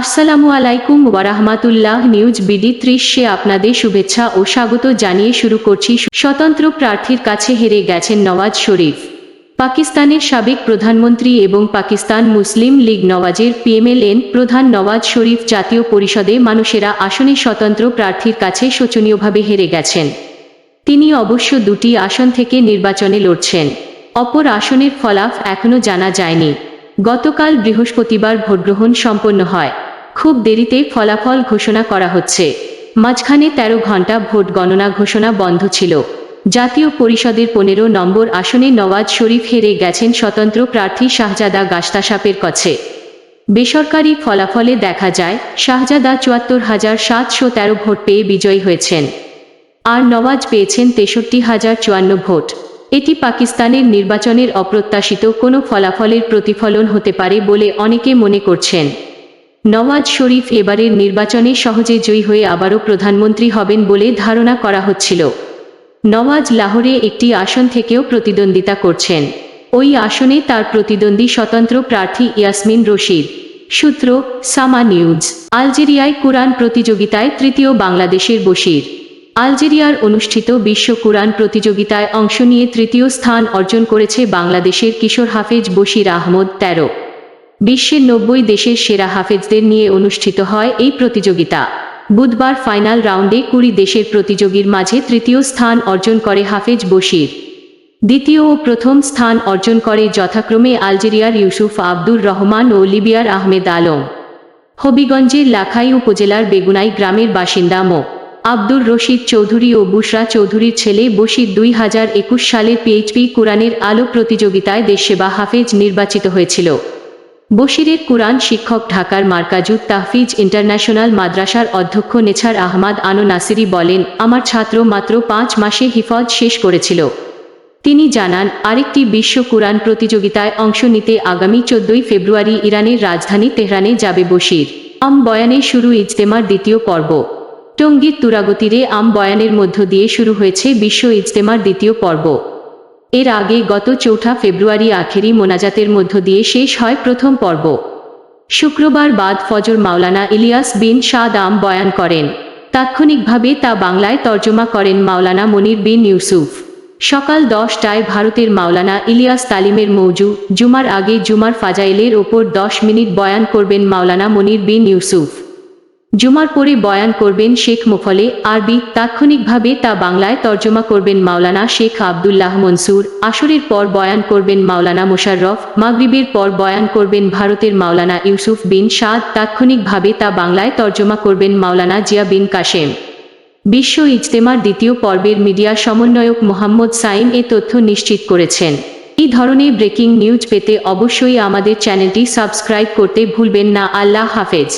আসসালামু আলাইকুম ওয়ারাহমাতুল্লাহ news BD ত্রিশে আপনাদের শুভেচ্ছা ও স্বাগত জানিয়ে শুরু করছি স্বতন্ত্র প্রার্থীর কাছে হেরে গেছেন নওয়াজ শরীফ। পাকিস্তানের সাবেক প্রধানমন্ত্রী এবং পাকিস্তান মুসলিম লীগ নওয়াজের পিএমএলএন প্রধান নওয়াজ শরীফ জাতীয় পরিষদে মানুষেরা আসনে স্বতন্ত্র প্রার্থীর কাছে শোচনীয়ভাবে হেরে গেছেন। তিনি অবশ্য দুটি আসন থেকে নির্বাচনে লড়ছেন। অপর আসনের ফলাফ এখনও জানা যায়নি। গতকাল বৃহস্পতিবার ভোটগ্রহণ সম্পন্ন হয়। খুব দেরিতে ফলাফল ঘোষণা করা হচ্ছে। মাঝখানে ১৩ ঘণ্টা ভোট গণনা ঘোষণা বন্ধ ছিল। জাতীয় পরিষদের পনেরো নম্বর আসনে নওয়াজ শরীফ হেরে গেছেন স্বতন্ত্র প্রার্থী শাহজাদা গাস্তাসাপের কাছে। বেসরকারি ফলাফলে দেখা যায়, শাহজাদা চুয়াত্তর হাজার সাতশো তেরো ভোট পেয়ে বিজয়ী হয়েছেন। আর নওয়াজ পেয়েছেন তেষট্টি হাজার চুয়ান্ন ভোট। এটি পাকিস্তানের নির্বাচনের অপ্রত্যাশিত কোনো ফলাফলের প্রতিফলন হতে পারে বলে অনেকে মনে করছেন। নওয়াজ শরীফ এবারের নির্বাচনে সহজে জয়ী হয়ে আবারও প্রধানমন্ত্রী হবেন বলে ধারণা করা হচ্ছিল। নওয়াজ লাহোরে একটি আসন থেকেও প্রতিদ্বন্দ্বিতা করছেন। ওই আসনে তার প্রতিদ্বন্দ্বী স্বতন্ত্র প্রার্থী ইয়াসমিন রশিদ। সূত্র, সামা নিউজ। আলজেরিয়ায় কুরআন প্রতিযোগিতায় তৃতীয় বাংলাদেশের বশির। আলজেরিয়ার অনুষ্ঠিত বিশ্ব কুরআন প্রতিযোগিতায় অংশ নিয়ে তৃতীয় স্থান অর্জন করেছে বাংলাদেশের কিশোর হাফেজ বশির আহমদ তেরো। বিশ্বের নব্বই দেশের সেরা হাফেজদের নিয়ে অনুষ্ঠিত হয় এই প্রতিযোগিতা। বুধবার ফাইনাল রাউন্ডে কুড়ি দেশের প্রতিযোগীর মাঝে তৃতীয় স্থান অর্জন করে হাফেজ বশির। দ্বিতীয় ও প্রথম স্থান অর্জন করে যথাক্রমে আলজেরিয়ার ইউসুফ আব্দুর রহমান ও লিবিয়ার আহমেদ আলম। হবিগঞ্জের লাখাই উপজেলার বেগুনাই গ্রামের বাসিন্দা মো। আব্দুর রশিদ চৌধুরী ও বুশরা চৌধুরীর ছেলে বশির দুই হাজার একুশ সালের পিএইচপি কোরআনের আলো প্রতিযোগিতায় দেশসেবা হাফেজ নির্বাচিত হয়েছিল। বশিরের কুরআন শিক্ষক ঢাকার মার্কাজুদ তাহফিজ ইন্টারন্যাশনাল মাদ্রাসার অধ্যক্ষ নেছার আহমাদ আনো নাসিরি বলেন, আমার ছাত্র মাত্র পাঁচ মাসে হিফজ শেষ করেছিল। তিনি জানান, আরেকটি বিশ্ব কুরআন প্রতিযোগিতায় অংশ নিতে আগামী চোদ্দই ফেব্রুয়ারি ইরানের রাজধানী তেহরানে যাবে বশির। আম বয়ানে শুরু ইজতেমার দ্বিতীয় পর্ব। টঙ্গীর তুরাগতিরে আম বয়ানের মধ্য দিয়ে শুরু হয়েছে বিশ্ব ইজতেমার দ্বিতীয় পর্ব। এর আগে গত চৌঠা ফেব্রুয়ারি আখেরি মোনাজাতের মধ্য দিয়ে শেষ হয় প্রথম পর্ব। শুক্রবার বাদ ফজর মাওলানা ইলিয়াস বিন সাদ আম বয়ান করেন। তাৎক্ষণিকভাবে তা বাংলায় তর্জমা করেন মাওলানা মনির বিন ইউসুফ। সকাল দশটায় ভারতের মাওলানা ইলিয়াস তালিমের মৌজু, জুমার আগে জুমার ফাজাইলের ওপর দশ মিনিট বয়ান করবেন মাওলানা মনির বিন ইউসুফ। জুমার পরে বয়ান করবেন শেখ মোফলে, আরবি তাৎক্ষণিকভাবে তা বাংলায় তর্জমা করবেন মাওলানা শেখ আবদুল্লাহ মনসুর, আসরের পর বয়ান করবেন মাওলানা মোশাররফ, মাগরিবের পর বয়ান করবেন ভারতের মাওলানা ইউসুফ বিন সাদ, তাৎক্ষণিকভাবে তা বাংলায় তর্জমা করবেন মাওলানা জিয়া বিন কাশেম। বিশ্ব ইজতেমার দ্বিতীয় পর্বের মিডিয়া সমন্বয়ক মোহাম্মদ সাইম এ তথ্য নিশ্চিত করেছেন। এই ধরনের ব্রেকিং নিউজ পেতে অবশ্যই আমাদের চ্যানেলটি সাবস্ক্রাইব করতে ভুলবেন না। আল্লাহ হাফেজ।